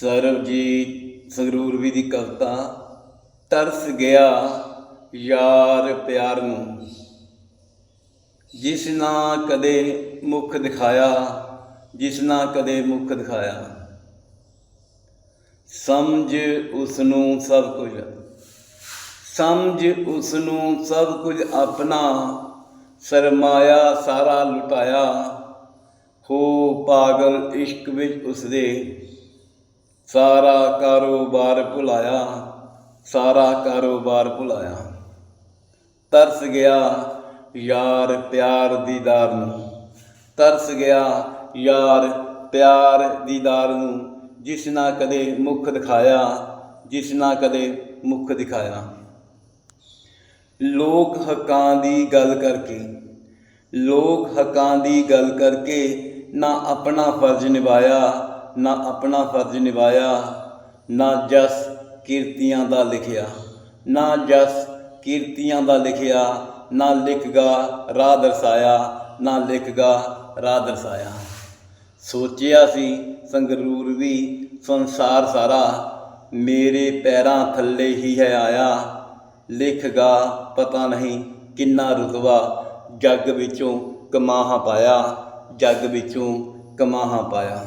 ਸਰਬਜੀਤ ਸੰਗਰੂਰਵੀ ਦੀ ਕਵਿਤਾ, ਤਰਸ ਗਿਆ ਯਾਰ ਪਿਆਰ ਨੂੰ। ਜਿਸ ਨਾ ਕਦੇ ਮੁਖ ਦਿਖਾਇਆ, ਜਿਸ ਨਾ ਕਦੇ ਮੁਖ ਦਿਖਾਇਆ। ਸਮਝ ਉਸ ਨੂੰ ਸਭ ਕੁਝ, ਸਮਝ ਉਸ ਨੂੰ ਸਭ ਕੁਝ ਆਪਣਾ, ਸਰਮਾਇਆ ਸਾਰਾ ਲੁਟਾਇਆ। ਹੋ ਪਾਗਲ ਇਸ਼ਕ ਵਿੱਚ ਉਸਦੇ ਸਾਰਾ ਕਾਰੋਬਾਰ ਭੁਲਾਇਆ, ਸਾਰਾ ਕਾਰੋਬਾਰ ਭੁਲਾਇਆ। ਤਰਸ ਗਿਆ ਯਾਰ ਪਿਆਰ ਦੀਦਾਰ ਨੂੰ। ਤਰਸ ਗਿਆ ਯਾਰ ਪਿਆਰ ਦੀਦਾਰ ਨੂੰ, ਜਿਸ ਨਾ ਕਦੇ ਮੁਖ ਦਿਖਾਇਆ, ਜਿਸ ਨਾ ਕਦੇ ਮੁਖ ਦਿਖਾਇਆ। ਲੋਕ ਹੱਕਾਂ ਦੀ ਗੱਲ ਕਰਕੇ, ਲੋਕ ਹੱਕਾਂ ਦੀ ਗੱਲ ਕਰਕੇ ਨਾ ਆਪਣਾ ਫਰਜ਼ ਨਿਭਾਇਆ ਨਾ ਆਪਣਾ ਫਰਜ਼ ਨਿਭਾਇਆ, ਨਾ ਜਸ ਕੀਰਤੀਆਂ ਦਾ ਲਿਖਿਆ, ਨਾ ਜਸ ਕੀਰਤੀਆਂ ਦਾ ਲਿਖਿਆ, ਨਾ ਲਿਖਗਾ ਰਾਹ ਦਰਸਾਇਆ, ਨਾ ਲਿਖਗਾ ਰਾਹ ਦਰਸਾਇਆ। ਸੋਚਿਆ ਸੀ ਸੰਗਰੂਰ ਵੀ ਸੰਸਾਰ ਸਾਰਾ ਮੇਰੇ ਪੈਰਾਂ ਥੱਲੇ ਹੀ ਹੈ ਆਇਆ। ਲਿਖਗਾ ਪਤਾ ਨਹੀਂ ਕਿੰਨਾ ਰੁਤਬਾ, ਜੱਗ ਵਿੱਚੋਂ ਕਮਾਹਾ ਪਾਇਆ, ਜੱਗ ਵਿੱਚੋਂ ਕਮਾਹਾ ਪਾਇਆ।